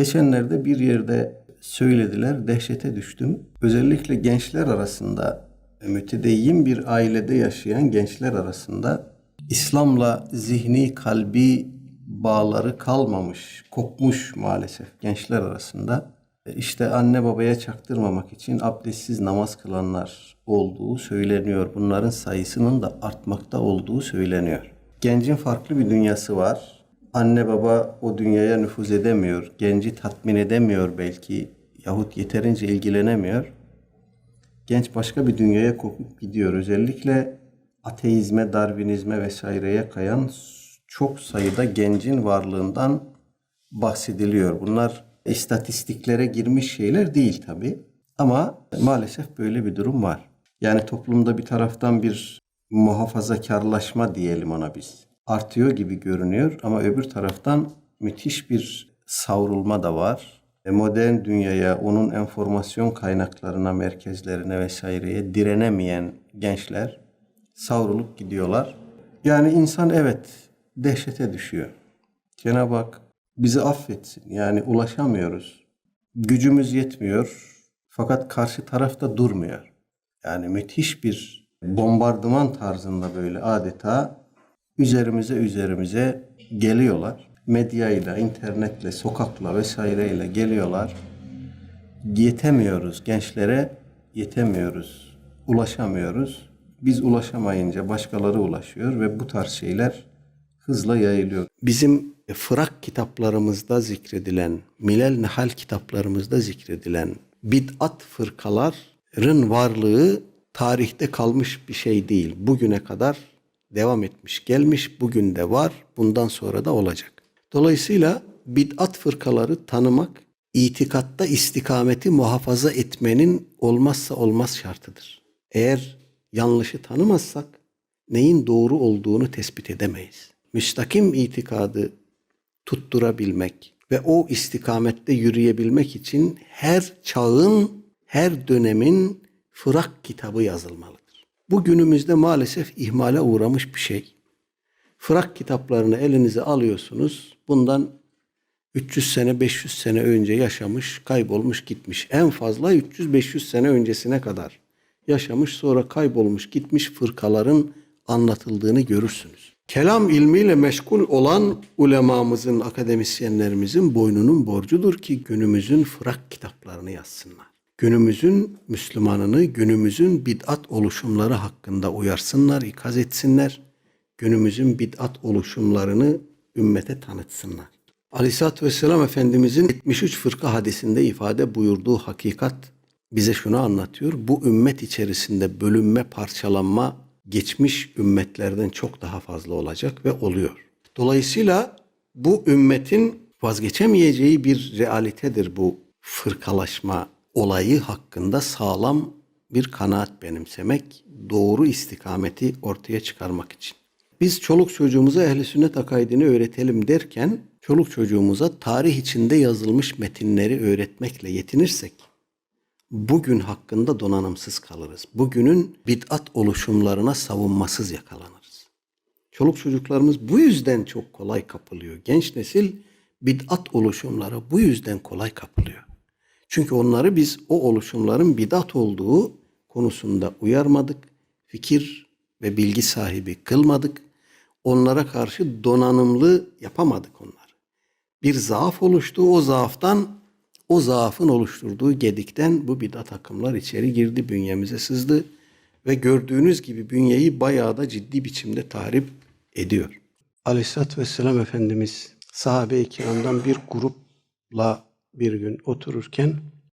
Geçenlerde bir yerde söylediler, dehşete düştüm. Özellikle gençler arasında, mütedeyyin bir ailede yaşayan gençler arasında İslam'la zihni, kalbi bağları kalmamış, kopmuş maalesef gençler arasında. E, İşte anne babaya çaktırmamak için abdestsiz namaz kılanlar olduğu söyleniyor. Bunların sayısının da artmakta olduğu söyleniyor. Gencin farklı bir dünyası var. Anne baba o dünyaya nüfuz edemiyor. Genci tatmin edemiyor belki yahut yeterince ilgilenemiyor. Genç başka bir dünyaya kopup gidiyor. Özellikle ateizme, darwinizme vesaireye kayan çok sayıda gencin varlığından bahsediliyor. Bunlar istatistiklere girmiş şeyler değil tabi. Ama maalesef böyle bir durum var. Yani toplumda bir taraftan bir muhafazakarlaşma diyelim ona biz. Artıyor gibi görünüyor ama öbür taraftan müthiş bir savrulma da var. E, Modern dünyaya, onun enformasyon kaynaklarına, merkezlerine vesaireye direnemeyen gençler savrulup gidiyorlar. Yani insan evet dehşete düşüyor. Cenab-ı Hak bizi affetsin. Yani ulaşamıyoruz. Gücümüz yetmiyor. Fakat karşı tarafta durmuyor. Yani müthiş bir bombardıman tarzında böyle adeta üzerimize üzerimize geliyorlar. Medyayla, internetle, sokakla vesaireyle geliyorlar. Yetemiyoruz gençlere, yetemiyoruz, ulaşamıyoruz. Biz ulaşamayınca başkaları ulaşıyor ve bu tarz şeyler hızla yayılıyor. Bizim fırak kitaplarımızda zikredilen, Milal Nehal kitaplarımızda zikredilen bid'at fırkaların varlığı tarihte kalmış bir şey değil. Bugüne kadar devam etmiş, gelmiş, bugün de var, bundan sonra da olacak. Dolayısıyla bid'at fırkaları tanımak, itikatta istikameti muhafaza etmenin olmazsa olmaz şartıdır. Eğer yanlışı tanımazsak neyin doğru olduğunu tespit edemeyiz. Müstakim itikadı tutturabilmek ve o istikamette yürüyebilmek için her çağın, her dönemin fırak kitabı yazılmalıdır. Bu günümüzde maalesef ihmale uğramış bir şey. Fırak kitaplarını elinize alıyorsunuz. Bundan 300 sene 500 sene önce yaşamış, kaybolmuş, gitmiş. En fazla 300-500 sene öncesine kadar yaşamış, sonra kaybolmuş, gitmiş fırkaların anlatıldığını görürsünüz. Kelam ilmiyle meşgul olan ulemamızın, akademisyenlerimizin boynunun borcudur ki günümüzün fırak kitaplarını yazsınlar. Günümüzün Müslümanını, günümüzün bid'at oluşumları hakkında uyarsınlar, ikaz etsinler. Günümüzün bid'at oluşumlarını ümmete tanıtsınlar. Aleyhisselatü Vesselam Efendimizin 73 fırka hadisinde ifade buyurduğu hakikat bize şunu anlatıyor. Bu ümmet içerisinde bölünme, parçalanma geçmiş ümmetlerden çok daha fazla olacak ve oluyor. Dolayısıyla bu ümmetin vazgeçemeyeceği bir realitedir bu fırkalaşma olayı hakkında sağlam bir kanaat benimsemek, doğru istikameti ortaya çıkarmak için. Biz çoluk çocuğumuza ehli sünnet akaidini öğretelim derken çoluk çocuğumuza tarih içinde yazılmış metinleri öğretmekle yetinirsek bugün hakkında donanımsız kalırız. Bugünün bid'at oluşumlarına savunmasız yakalanırız. Çoluk çocuklarımız bu yüzden çok kolay kapılıyor. Genç nesil bid'at oluşumlara bu yüzden kolay kapılıyor. Çünkü onları biz o oluşumların bidat olduğu konusunda uyarmadık, fikir ve bilgi sahibi kılmadık. Onlara karşı donanımlı yapamadık onları. Bir zaaf oluştu, o zaaftan, o zaafın oluşturduğu gedikten bu bidat akımlar içeri girdi, bünyemize sızdı ve gördüğünüz gibi bünyeyi bayağı da ciddi biçimde tahrip ediyor. Aleyhisselatü Vesselam Efendimiz sahabe-i kiramdan bir grupla bir gün otururken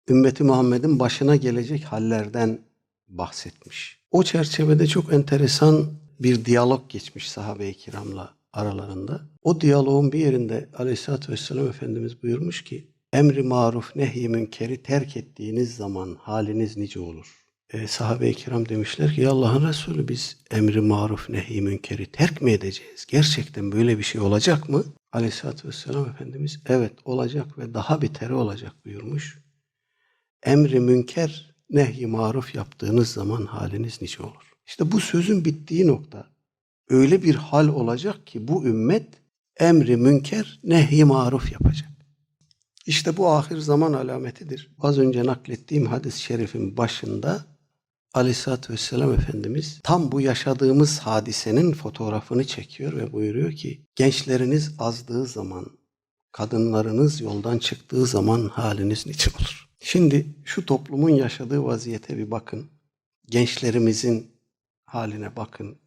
ümmeti Muhammed'in başına gelecek hallerden bahsetmiş. O çerçevede çok enteresan bir diyalog geçmiş sahabe-i kiramla aralarında. O diyaloğun bir yerinde Aleyhisselatü Vesselam Efendimiz buyurmuş ki emri maruf nehy münkeri terk ettiğiniz zaman haliniz nice olur. E, sahabe-i kiram demişler ki ya Allah'ın Resulü biz emri maruf nehy münkeri terk mi edeceğiz? Gerçekten böyle bir şey olacak mı? Aleyhisselatü Vesselam Efendimiz evet olacak ve daha beteri olacak buyurmuş. Emri münker nehy maruf yaptığınız zaman haliniz nice olur. İşte bu sözün bittiği nokta öyle bir hal olacak ki bu ümmet emri münker nehy maruf yapacak. İşte bu ahir zaman alametidir. Az önce naklettiğim hadis-i şerifin başında Aleyhisselatü Vesselam Efendimiz tam bu yaşadığımız hadisenin fotoğrafını çekiyor ve buyuruyor ki gençleriniz azdığı zaman, kadınlarınız yoldan çıktığı zaman haliniz niçin olur? Şimdi şu toplumun yaşadığı vaziyete bir bakın. Gençlerimizin haline bakın.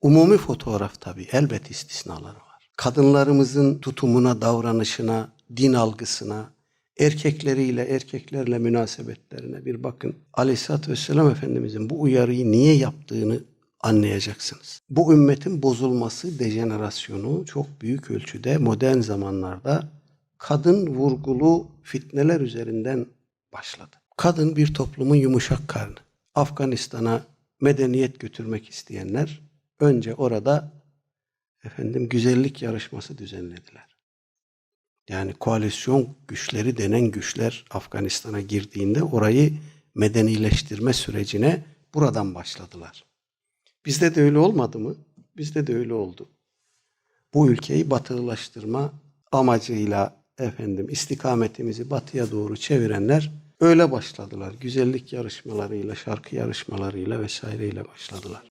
Umumi fotoğraf tabii elbet istisnaları var. Kadınlarımızın tutumuna, davranışına, din algısına, erkekleriyle, erkeklerle münasebetlerine bir bakın. Aleyhisselatü Vesselam Efendimizin bu uyarıyı niye yaptığını anlayacaksınız. Bu ümmetin bozulması, dejenerasyonu çok büyük ölçüde modern zamanlarda kadın vurgulu fitneler üzerinden başladı. Kadın bir toplumun yumuşak karnı. Afganistan'a medeniyet götürmek isteyenler önce orada efendim güzellik yarışması düzenlediler. Yani koalisyon güçleri denen güçler Afganistan'a girdiğinde orayı medenileştirme sürecine buradan başladılar. Bizde de öyle olmadı mı? Bizde de öyle oldu. Bu ülkeyi batılılaştırma amacıyla efendim istikametimizi batıya doğru çevirenler öyle başladılar. Güzellik yarışmalarıyla, şarkı yarışmalarıyla vesaireyle başladılar.